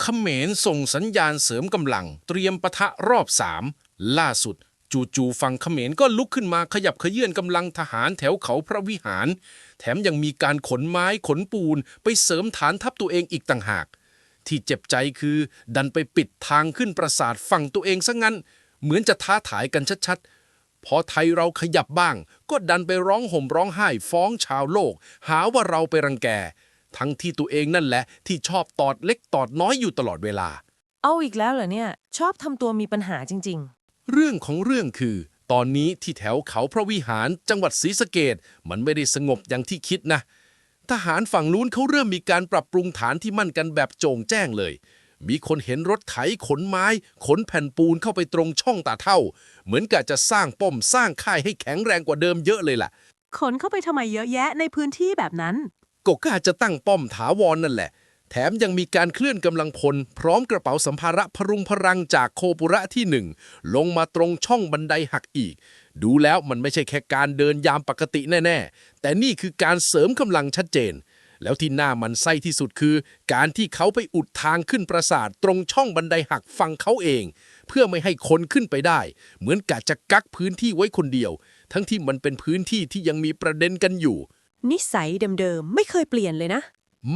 เขมรส่งสัญญาณเสริมกำลัง เตรียมปะทะรอบสามล่าสุด จู่ๆฝั่งเขมรก็ลุกขึ้นมาขยับเขยื่อนกำลังทหารแถวเขาพระวิหาร แถมยังมีการขนไม้ขนปูน ไปเสริมฐานทัพตัวเองอีกต่างหาก ที่เจ็บใจคือดันไปปิดทางขึ้นปราสาทฝั่งตัวเองซะงั้น เหมือนจะท้าทายกันชัดๆ พอไทยเราขยับบ้าง ก็ดันไปร้องห่มร้องไห้ฟ้องชาวโลก หาว่าเราไปรังแก ทั้งที่ตัวเองนั่นแหละ ที่ชอบตอดเล็กตอดน้อยอยู่ตลอดเวลา เอาอีกแล้วเหรอเนี่ย ชอบทำตัวมีปัญหาจริง เรื่องของเรื่องคือ ตอนนี้ที่แถวเขาพระวิหารจังหวัดศรีสะเกดมันไม่ได้สงบอย่างที่คิดนะ ทหารฝั่งนู้นเขาเริ่มมีการปรับปรุงฐานที่มั่นกันแบบโจงแจ้งเลย มีคนเห็นรถไถขนไม้ ขนแผ่นปูนเข้าไปตรงช่องตาเท่า เหมือนกับจะสร้างป้อมสร้างค่ายให้แข็งแรงกว่าเดิมเยอะเลยล่ะขนเข้าไปทำไมเยอะแยะในพื้นที่แบบนั้น ก็กล้าจะตั้งป้อมถาวรนนั่นแหละ แถมยังมีการเคลื่อนกำลังพล พร้อมกระเป๋าสัมภาระพรุงพรังจากโคปุระที่หนึ่งลงมาตรงช่องบันไดหักอีก ดูแล้วมันไม่ใช่แค่การเดินยามปกติแน่ๆ แต่นี่คือการเสริมกำลังชัดเจน แล้วที่น่ามันไส้ที่สุดคือ การที่เขาไปอุดทางขึ้นปราสาทตรงช่องบันไดหักฟังเขาเอง เพื่อไม่ให้คนขึ้นไปได้ เหมือนกะจะกักพื้นที่ไว้คนเดียว ทั้งที่มันเป็นพื้นที่ที่ยังมีประเด็นกันอยู่ นิสัยเดิมๆ ไม่เคยเปลี่ยนเลยนะ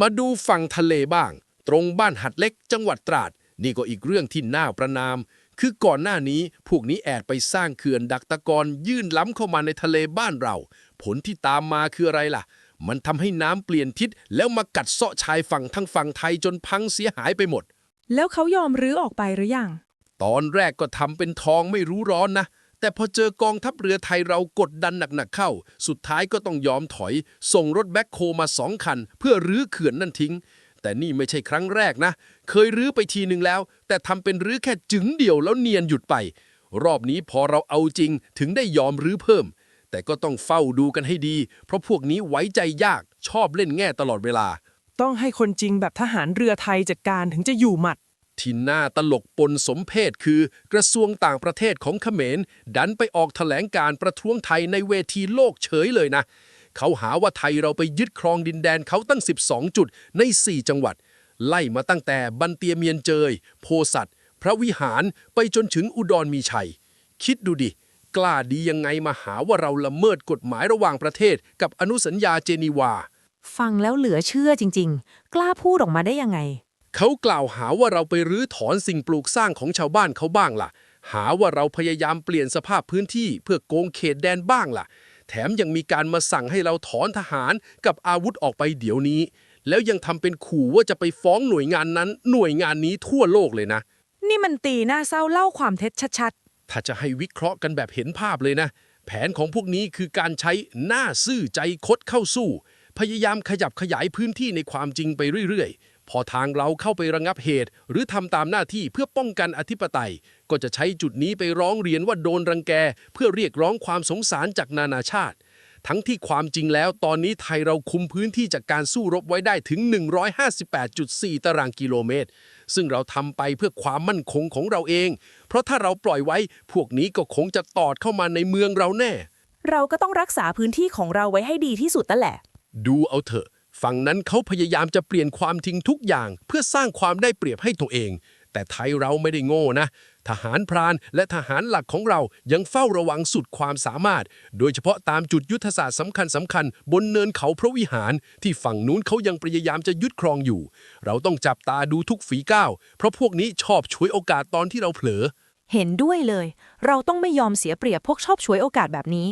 มาดูฝั่งทะเลบ้าง ตรงบ้านหัดเล็กจังหวัดตราด นี่ก็อีกเรื่องที่น่าประนาม คือก่อนหน้านี้พวกนี้แอดไปสร้างเขื่อนดักตะกอนยื่นล้ำเข้ามาในทะเลบ้านเรา ผลที่ตามมาคืออะไรล่ะ มันทำให้น้ำเปลี่ยนทิศแล้วมากัดเซาะชายฝั่งทั้งฝั่งไทยจนพังเสียหายไปหมด แล้วเขายอมรื้อออกไปหรือยังตอนแรกก็ทำเป็นทองไม่รู้ร้อนนะ แต่พอเจอกองทัพเรือไทยเรากดดันหนักๆเข้า สุดท้ายก็ต้องยอมถอย ส่งรถแบ็คโคมาสองคัน เพื่อรื้อเขื่อนนั่นทิ้ง แต่นี่ไม่ใช่ครั้งแรกนะ เคยรื้อไปทีหนึ่งแล้ว แต่ทำเป็นรื้อแค่จึงเดียวแล้วเนียนหยุดไป รอบนี้พอเราเอาจริงถึงได้ยอมรื้อเพิ่ม แต่ก็ต้องเฝ้าดูกันให้ดี เพราะพวกนี้ไว้ใจยากชอบเล่นแง่ตลอดเวลา ต้องให้คนจริงแบบทหารเรือไทยจัดการถึงจะอยู่หมัด ที่น่าตลกปนสมเพศคือกระทรวงต่างประเทศของเขมร ดันไปออกแถลงการประท้วงไทยในเวทีโลกเฉยเลยนะ เขาหาว่าไทยเราไปยึดครองดินแดนเขาตั้ง 12 จุดใน 4 จังหวัด ไล่มาตั้งแต่บันเตียเมียนเจย โพสัตพระวิหารไปจนถึงอุดรมีชัย คิดดูดิ กล้าดียังไงมาหาว่าเราละเมิดกฎหมายระหว่างประเทศ กับอนุสัญญาเจนีวา ฟังแล้วเหลือเชื่อจริง ๆ กล้าพูดออกมาได้ยังไง เขากล่าวหาว่าเราไปรื้อถอนสิ่งปลูกสร้างของชาวบ้านเขาบ้างล่ะ หาว่าเราพยายามเปลี่ยนสภาพพื้นที่เพื่อโกงเขตแดนบ้างล่ะ แถมยังมีการมาสั่งให้เราถอนทหารกับอาวุธออกไปเดี๋ยวนี้ แล้วยังทำเป็นขู่ว่าจะไปฟ้องหน่วยงานนั้น หน่วยงานนี้ทั่วโลกเลยนะ นี่มันตีหน้าเศร้าเล่าความเท็จชัดถ้าจะให้วิเคราะห์กันแบบเห็นภาพเลยนะ แผนของพวกนี้คือการใช้หน้าซื่อใจคดเข้าสู้พยายามขยับขยายพื้นที่ในความจริงไปเรื่อยๆ พอทางเราเข้าไประงับเหตุ หรือทำตามหน้าที่เพื่อป้องกันอธิปไตย ก็จะใช้จุดนี้ไปร้องเรียนว่าโดนรังแก เพื่อเรียกร้องความสงสารจากนานาชาติ ทั้งที่ความจริงแล้วตอนนี้ไทยเราคุมพื้นที่จากการสู้รบไว้ได้ถึง 158.4 ตารางกิโลเมตร ซึ่งเราทำไปเพื่อความมั่นคงของเราเอง เพราะถ้าเราปล่อยไว้ พวกนี้ก็คงจะตอดเข้ามาในเมืองเราแน่ เราก็ต้องรักษาพื้นที่ของเราไว้ให้ดีที่สุดนั่นแหละ ดูเอาเถอะ ฝั่งนั้นเขาพยายามจะเปลี่ยนความจริงทุกอย่าง เพื่อสร้างความได้เปรียบให้ตัวเอง แต่ไทยเราไม่ได้โง่นะ ทหารพรานและทหารหลักของเรายังเฝ้าระวังสุดความสามารถ โดยเฉพาะตามจุดยุทธศาสตร์สำคัญสำคัญๆบนเนินเขาพระวิหาร ที่ฝั่งนู้นเขายังพยายามจะยึดครองอยู่ เราต้องจับตาดูทุกฝีก้าว เพราะพวกนี้ชอบฉวยโอกาสตอนที่เราเผลอ เห็นด้วยเลย เราต้องไม่ยอมเสียเปรียบพวกชอบฉวยโอกาสแบบนี้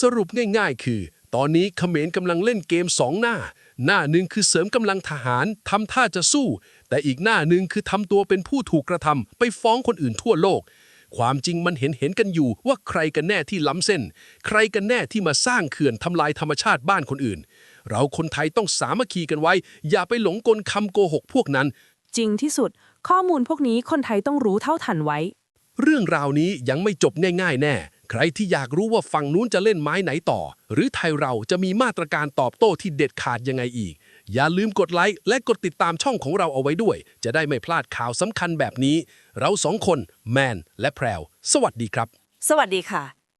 สรุปง่าย ๆ คือ ตอนนี้เขมรกำลังเล่นเกมสองหน้า หน้าหนึ่งคือเสริมกำลังทหารทำท่าจะสู้ แต่อีกหน้าหนึ่งคือทำตัวเป็นผู้ถูกกระทำไปฟ้องคนอื่นทั่วโลก ความจริงมันเห็นเห็นๆกันอยู่ว่าใครกันแน่ที่ล้ำเส้น ใครกันแน่ที่มาสร้างเขื่อนทำลายธรรมชาติบ้านคนอื่น เราคนไทยต้องสามัคคีกันไว้ อย่าไปหลงกลคำโกหกพวกนั้นๆจริงที่สุด ข้อมูลพวกนี้คนไทยต้องรู้เท่าทันไว้ เรื่องราวนี้ยังไม่จบง่าย ๆ แน่ ใครที่อยากรู้ว่าฝั่งนู้นจะเล่นไม้ไหนต่อ หรือไทยเราจะมีมาตรการตอบโต้ที่เด็ดขาดยังไงอีก อย่าลืมกดไลค์และกดติดตามช่องของเราเอาไว้ด้วย จะได้ไม่พลาดข่าวสำคัญแบบนี้ เราสองคนแมนและแพรว สวัสดีครับ สวัสดีค่ะ